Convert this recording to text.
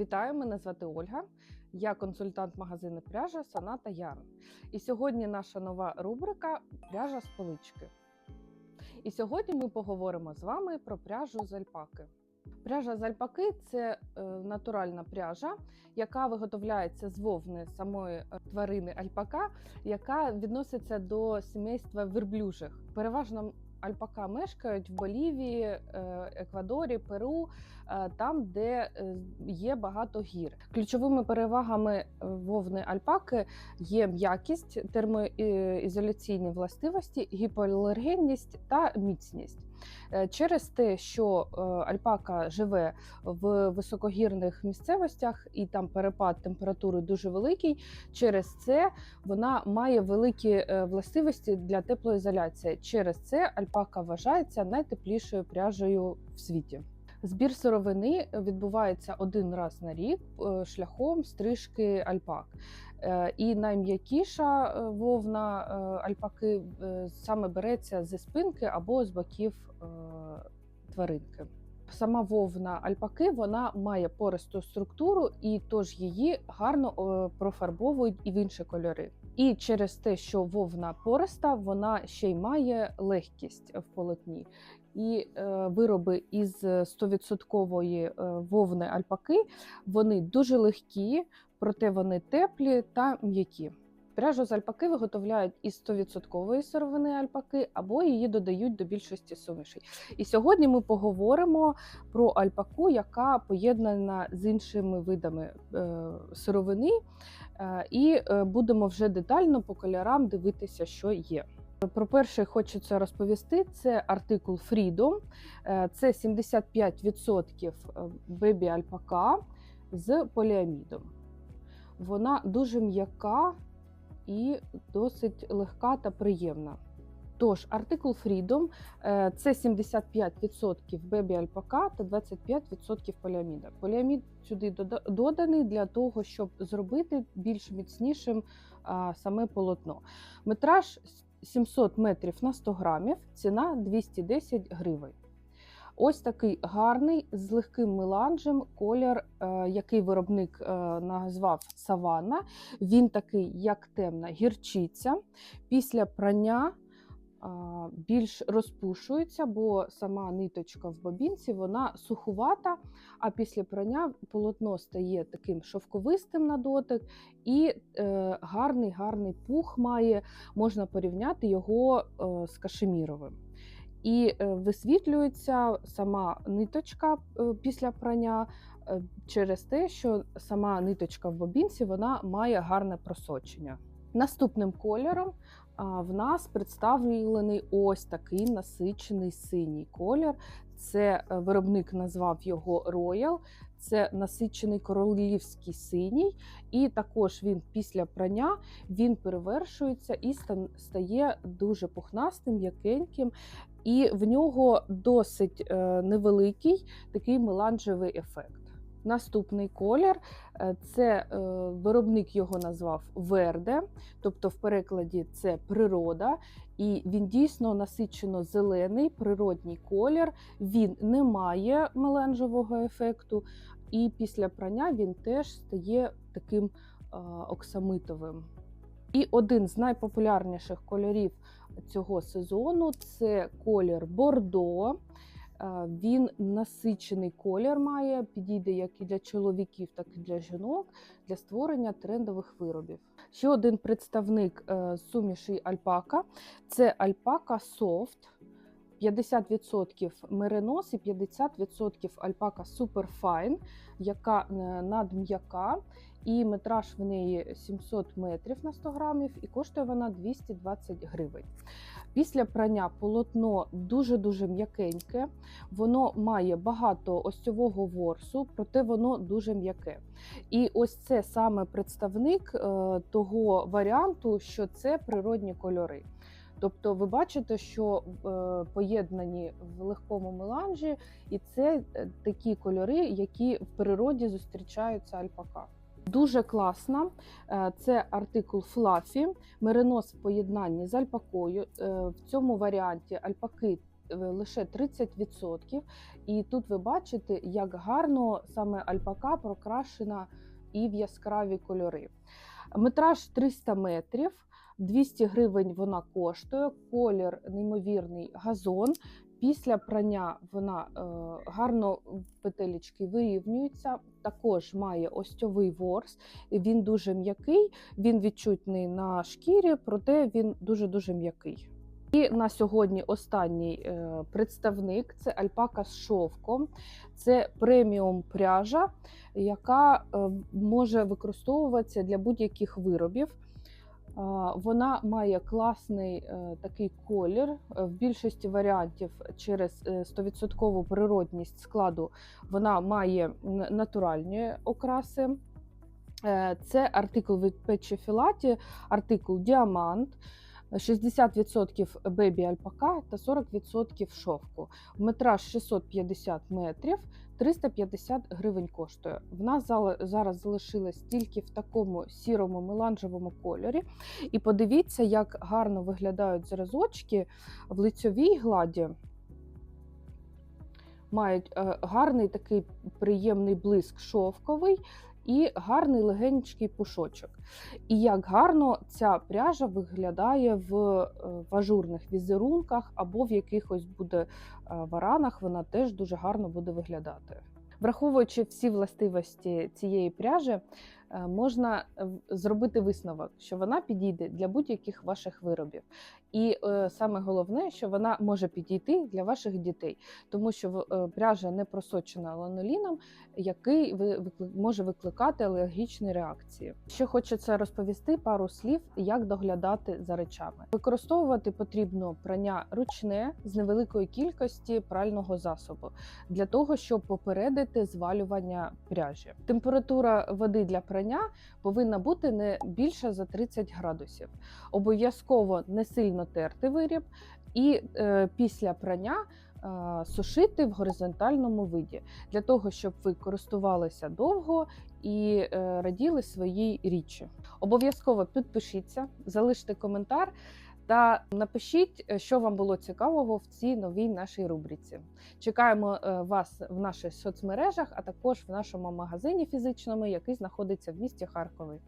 Вітаю, мене звати Ольга. Я консультант магазину пряжа Соната Ян. І сьогодні наша нова рубрика Пряжа з полички. І сьогодні ми поговоримо з вами про пряжу з альпаки. Пряжа з альпаки це е, натуральна пряжа, яка виготовляється з вовни самої е, тварини альпака, яка відноситься до сімейства верблюжих. Переважно альпака мешкають в Болівії, е, Еквадорі, Перу, е, там, де е, є багато гір. Ключовими перевагами вовни альпаки є м'якість, термоізоляційні властивості, гіпоалергенність та міцність. Е, Через те, що е, альпака живе в високогірних місцевостях і там перепад температури дуже великий, через це вона має великі е, властивості для теплоізоляції. Через це альпака вважається найтеплішою пряжею в світі. Збір сировини відбувається один раз на рік е, шляхом стрижки альпак. Е, І найм'якіша е, вовна альпаки саме береться зі спинки або з боків тваринки. Сама вовна альпаки вона має пористу структуру, і тож її гарно профарбовують і в інші кольори. І через те, що вовна пориста, вона ще й має легкість в полотні. І е, вироби із 100% е, вовни альпаки вони дуже легкі, проте вони теплі та м'які. Пряжу з альпаки виготовляють із 100% сировини альпаки або її додають до більшості сумішей. І сьогодні ми поговоримо про альпаку, яка поєднана з іншими видами е, сировини, е, і е, будемо вже детально по кольорам дивитися, що є. Про перший хочеться розповісти: це артикул Freedom, Е, це 75% бебі альпака з поліамідом. Вона дуже м'яка і досить легка та приємна. Тож, артикул Freedom е, це 75% бебі альпака та 25% поліаміда. Поліамід сюди доданий для того, щоб зробити більш міцнішим саме полотно. Метраж 700 метрів на 100 грамів, ціна 210 гривень. Ось такий гарний з легким меланжем колір, е, який виробник е, назвав Саванна. Він такий, як темна гірчиця. Після прання більш розпушується, бо сама ниточка в бобінці вона сухувата, а після прання полотно стає таким шовковистим на дотик і е, гарний гарний пух має, можна порівняти його е, з кашеміровим. І е, висвітлюється сама ниточка після прання через те, що сама ниточка в бобінці вона має гарне просочення. Наступним кольором в нас представлений ось такий насичений синій колір. Це е, виробник назвав його Royal. Це насичений королівський синій, і також він після прання він перевершується і стає дуже пухнастим, м'якеньким. І в нього досить е, невеликий такий меланжевий ефект. Наступний колір е, це е, виробник його назвав Верде, тобто в перекладі це природа, і він дійсно насичено зелений природній колір. Він не має меланжевого ефекту, і після прання він теж стає таким е, оксамитовим. І один з найпопулярніших кольорів цього сезону це колір Бордо. Е, Він насичений колір має, підійде як і для чоловіків, так і для жінок для створення трендових виробів. Ще один представник е, суміші альпака це альпака Soft. 50% меринос і 50% альпака Superfine, яка е, надм'яка, і метраж в неї 700 метрів на 100 грамів, і коштує вона 220 гривень. Після прання полотно дуже-дуже м'якеньке, воно має багато осьового ворсу, проте воно дуже м'яке. І ось це саме представник е, того варіанту, що це природні кольори. Тобто ви бачите, що е, поєднані в легкому меланжі, і це е, такі кольори, які в природі зустрічаються альпака. Дуже класна. Е, Це артикул Fluffy, меринос в поєднанні з альпакою. В цьому варіанті альпаки лише 30%. І тут ви бачите, як гарно саме альпака прокрашена і в яскраві кольори. Метраж 300 метрів. 200 гривень вона коштує, колір неймовірний газон. Після прання вона е, гарно петелечки вирівнюються. Також має остьовий ворс. Він дуже м'який, він відчутний на шкірі, проте він дуже дуже м'який. І на сьогодні останній е, представник це альпака з шовком. Це преміум пряжа, яка е, може використовуватися для будь-яких виробів. Вона має класний е, такий колір. Е, В більшості варіантів через е, 100% природність складу вона має натуральні окраси. Е, Це артикул від Печі Філаті, артикул Діамант. 60% бебі альпака та 40% шовку. Метраж 650 метрів, 350 гривень коштує. В нас зараз залишилась тільки в такому сірому меланжевому кольорі. І подивіться, як гарно виглядають зразочки в лицьовій гладі. Мають е, гарний такий приємний блиск шовковий і гарний легенький пушочок. І як гарно ця пряжа виглядає в е, в ажурних візерунках або в якихось буде е, варанах, вона теж дуже гарно буде виглядати. Враховуючи всі властивості цієї пряжі, е, можна зробити висновок, що вона підійде для будь-яких ваших виробів. І е, саме головне, що вона може підійти для ваших дітей, тому що е, пряжа не просочена ланоліном, який ви- викли- може викликати алергічні реакції. Ще хочеться розповісти пару слів, як доглядати за речами. Використовувати потрібно прання ручне з невеликої кількості прального засобу для того, щоб попередити звалювання пряжі. Температура води для прання повинна бути не більше за 30 градусів. Обов'язково не сильно терти виріб, і е, після прання е, сушити в горизонтальному виді для того, щоб ви користувалися довго і е, раділи своїй річі. Обов'язково підпишіться, залиште коментар. Та напишіть, е, що вам було цікавого в цій новій нашій рубриці. Чекаємо е, вас в наших соцмережах, а також в нашому магазині фізичному, який знаходиться в місті Харкові.